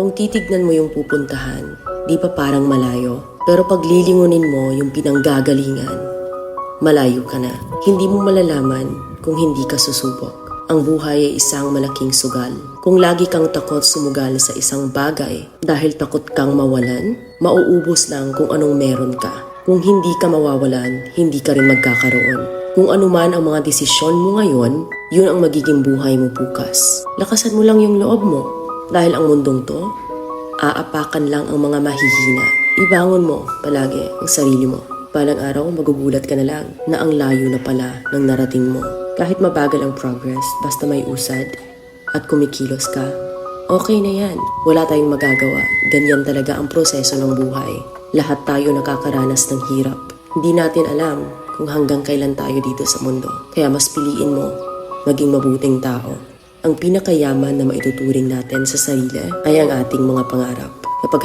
Kung titignan mo yung pupuntahan, di pa parang malayo. Pero pag lilingunin mo yung pinanggagalingan, malayo ka na. Hindi mo malalaman kung hindi ka susubok. Ang buhay ay isang malaking sugal. Kung lagi kang takot sumugal sa isang bagay dahil takot kang mawalan, mauubos lang kung anong meron ka. Kung hindi ka mawawalan, hindi ka rin magkakaroon. Kung ano man ang mga desisyon mo ngayon, yun ang magiging buhay mo bukas. Lakasan mo lang yung loob mo. Dahil ang mundong to, aapakan lang ang mga mahihina. Ibangon mo palagi ang sarili mo. Balang araw, magugulat ka na lang na ang layo na pala ng narating mo. Kahit mabagal ang progress, basta may usad at kumikilos ka, okay na yan. Wala tayong magagawa. Ganyan talaga ang proseso ng buhay. Lahat tayo nakakaranas ng hirap. Hindi natin alam kung hanggang kailan tayo dito sa mundo. Kaya mas piliin mo maging mabuting tao. Ang pinakayaman na maituturing natin sa sarili ay ang ating mga pangarap.